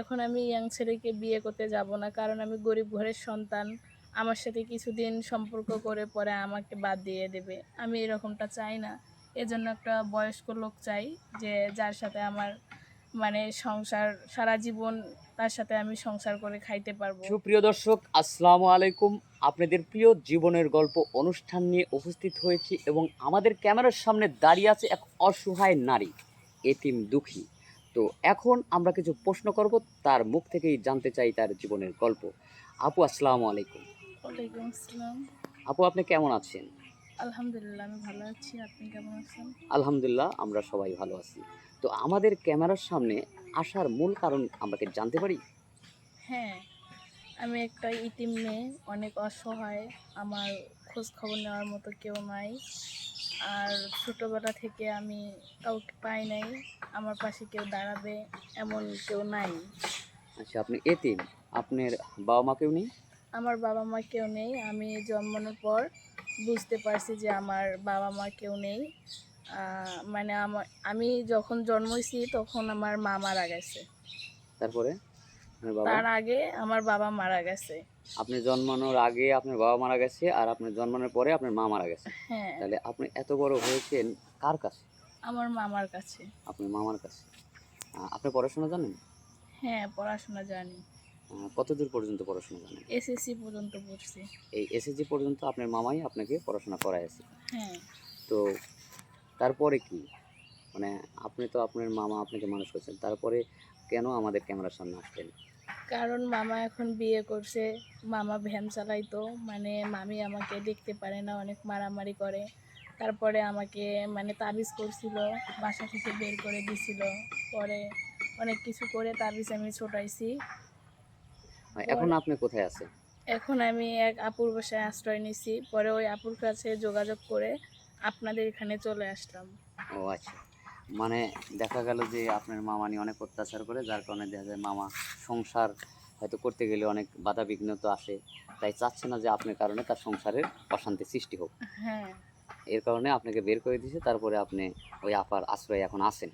এখন আমি ইয়াং ছেলেকে বিয়ে করতে যাব না, কারণ আমি গরিব ঘরের সন্তান। আমার সাথে কিছুদিন সম্পর্ক করে পরে আমাকে বাদ দিয়ে দেবে। আমি এরকমটা চাই না। এজন্য একটা বয়স্ক লোক চাই যে, যার সাথে আমার মানে সংসার, সারা জীবন তার সাথে আমি সংসার করে খাইতে পারব। সুপ্রিয় দর্শক, আসসালামু আলাইকুম। আপনাদের প্রিয় জীবনের গল্প অনুষ্ঠান নিয়ে উপস্থিত হয়েছি এবং আমাদের ক্যামেরার সামনে দাঁড়িয়ে আছে এক অসহায় নারী, এতিম দুঃখী। তো এখন আমরা কিছু প্রশ্ন করব তার মুখ থেকেই জানতে চাই তার জীবনের গল্প। আপু আসসালামু আলাইকুম। ওয়ালাইকুম আসসালাম। আপু আপনি কেমন আছেন? আলহামদুলিল্লাহ আমি ভালো আছি। আপনি কেমন আছেন? আলহামদুলিল্লাহ আমরা সবাই ভালো আছি। তো আমাদের ক্যামেরার সামনে আসার মূল কারণ আমরা কি জানতে পারি? হ্যাঁ আমি একটা ইতিম মেয়ে অনেক অসহায় আমার খোঁজ খবর নেওয়ার মতো কেউ নাই। আর ছোটোবেলা থেকে আমি কাউকে পাই নাই। আমার পাশে কেউ দাঁড়াবে এমন কেউ নাই। আচ্ছা আপনি এতিম। আপনার বাবা মা কেউ নেই? আমার বাবা মা কেউ নেই। আমি জন্মানোর পর বুঝতে পারছি যে আমার বাবা মা কেউ নেই। মানে আমার আমি যখন জন্মইছি তখন আমার মা মারা গেছে। তারপরে? তার আগে আমার বাবা মারা গেছে। আপনি জন্মানোর আগে আপনার বাবা মারা গেছে আর আপনার জন্মানোর পরে আপনার মা মারা গেছে। হ্যাঁ। তাহলে আপনি এত বড় হয়েছেন কার কাছে? আমার মামার কাছে। আপনার মামার কাছে। আপনি পড়াশোনা জানেন? হ্যাঁ পড়াশোনা জানি। কতদূর পর্যন্ত পড়াশোনা জানেন? এসএসসি পর্যন্ত পড়ছি। এই এসএসসি পর্যন্ত আপনার মামাই আপনাকে পড়াশোনা করাইছে হ্যাঁ। তো তারপরে কি? মানে আপনি তো আপনার মামা আপনাকে মানুষ করছেন। তারপরে কেন আমাদের ক্যামেরার সামনে আসলেন? কারণ মামা এখন বিয়ে করছে মামা ভ্যান চালাইতো মানে মামি আমাকে দেখতে পারে না অনেক মারামারি করে। তারপরে আমাকে মানে তাবিজ করছিল বাসা থেকে বের করে দিছিল। পরে অনেক কিছু করে তাবিজ আমি ছোটাইছি। এখন আপনি কোথায় আছেন? এখন আমি এক আপুর বাসায় আশ্রয় নিছি। পরে ওই আপুর কাছে যোগাযোগ করে আপনাদের এখানে চলে আসলাম। ও আচ্ছা। মানে দেখা গেল যে আপনার মামা নিয়ে অনেক অত্যাচার করে যার কারণে দেখা যায় মামা সংসার হয়তো করতে গেলে অনেক বাধা বিঘ্ন তো আসে। তাই চাচ্ছে না যে আপনার কারণে তার সংসারের অশান্তি সৃষ্টি হোক। হ্যাঁ। এর কারণে আপনাকে বের করে দিয়েছে তারপরে আপনি ওই আপার আশ্রয়ে এখন আছেন।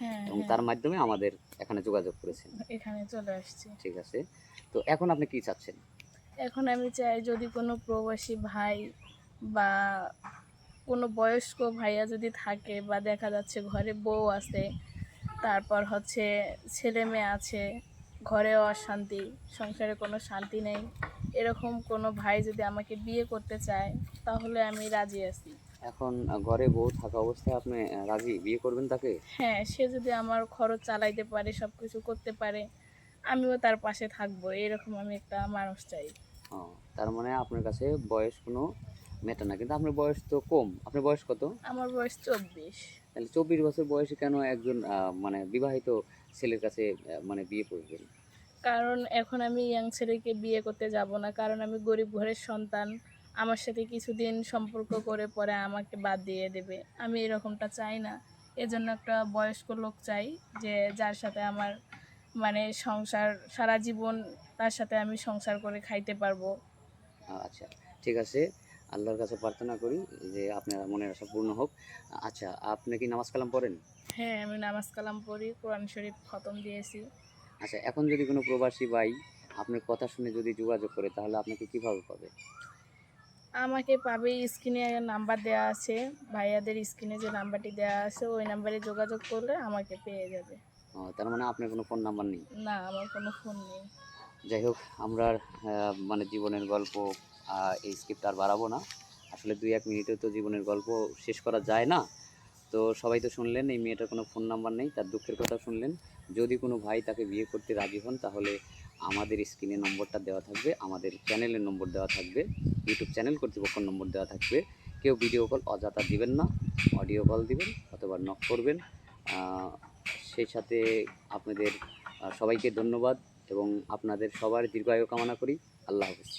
হ্যাঁ এবং হ্যাঁ, তার মাধ্যমে আমাদের এখানে যোগাযোগ করেছেন। এখানে চলে আসছি। ঠিক আছে। তো এখন আপনি কি চাচ্ছেন? এখন আমি চাই যদি কোনো প্রবাসী ভাই বা কোনো বয়স্ক ভাইয়া যদি থাকে বা দেখা যাচ্ছে ঘরে বউ আছে তারপর হচ্ছে ছেলে মেয়ে আছে ঘরেও অশান্তি সংসারে কোনো শান্তি নেই এরকম কোনো ভাই যদি আমাকে বিয়ে করতে চায় তাহলে আমি রাজি আছি। এখন ঘরে বউ থাকা অবস্থায় আপনি রাজি বিয়ে করবেন তাকে? হ্যাঁ সে যদি আমার খরচ চালাইতে পারে সব কিছু করতে পারে আমিও তার পাশে থাকব এরকম আমি একটা মানুষ চাই। তার মানে আপনার কাছে বয়স কোনো মেটা না কিন্তু আপনার বয়স তো কম। আপনার বয়স কত? আমার বয়স চব্বিশ। তাহলে চব্বিশ বছর বয়সে কেন একজন মানে বিবাহিত ছেলের কাছে মানে বিয়ে করবেন? কারণ এখন আমি ইয়াং ছেলেকে বিয়ে করতে যাব না কারণ আমি গরিব ঘরের সন্তান। আমার সাথে কিছুদিন সম্পর্ক করে পরে আমাকে বাদ দিয়ে দেবে। আমি এরকমটা চাই না। এজন্য একটা বয়স্ক লোক চাই যে যার সাথে আমার মানে সংসার সারা জীবন তার সাথে আমি সংসার করে খাইতে পারব। আচ্ছা ঠিক আছে। আল্লাহর কাছে প্রার্থনা করি যে আপনার মনের আশা পূর্ণ হোক। আচ্ছা আপনি কি নামাজ কালাম পড়েন? হ্যাঁ আমি নামাজ কালাম পড়ি কোরআন শরীফ খতম দিয়েছি। আচ্ছা এখন যদি কোনো প্রবাসী ভাই আপনার কথা শুনে যদি যোগাযোগ করে তাহলে আপনাকে কীভাবে পাবে? আমাকে পাবে স্ক্রিনে নাম্বার দেওয়া আছে ভাইয়াদের স্ক্রিনে যে নাম্বারটি দেওয়া আছে ওই নাম্বারে যোগাযোগ করলে আমাকে পেয়ে যাবে। ও, তার মানে আপনার কোনো ফোন নাম্বার নেই? না আমার কোনো ফোন নেই। যাই হোক আমরা মানে জীবনের গল্প এই স্ক্রিপ্ট আর বাড়াবো না। আসলে দুই এক মিনিটে তো জীবনের গল্প শেষ করা যায় না। তো সবাই তো শুনলেন, এই মেয়েটার কোনো ফোন নাম্বার নেই, তার দুঃখের কথা শুনলেন। যদি কোনো ভাই তাকে বিয়ে করতে রাজি হন, তাহলে আমাদের স্ক্রিনে নম্বরটা দেওয়া থাকবে, আমাদের চ্যানেলের নম্বর দেওয়া থাকবে ইউটিউব চ্যানেল কর্তৃপক্ষের নম্বর দেওয়া থাকবে। কেউ ভিডিও কল অযথা দিবেন না অডিও কল দিবেন অথবা নক করবেন। সেই সাথে আপনাদের সবাইকে ধন্যবাদ এবং আপনাদের সবার দীর্ঘায়ু কামনা করি। আল্লাহ হাফিজ।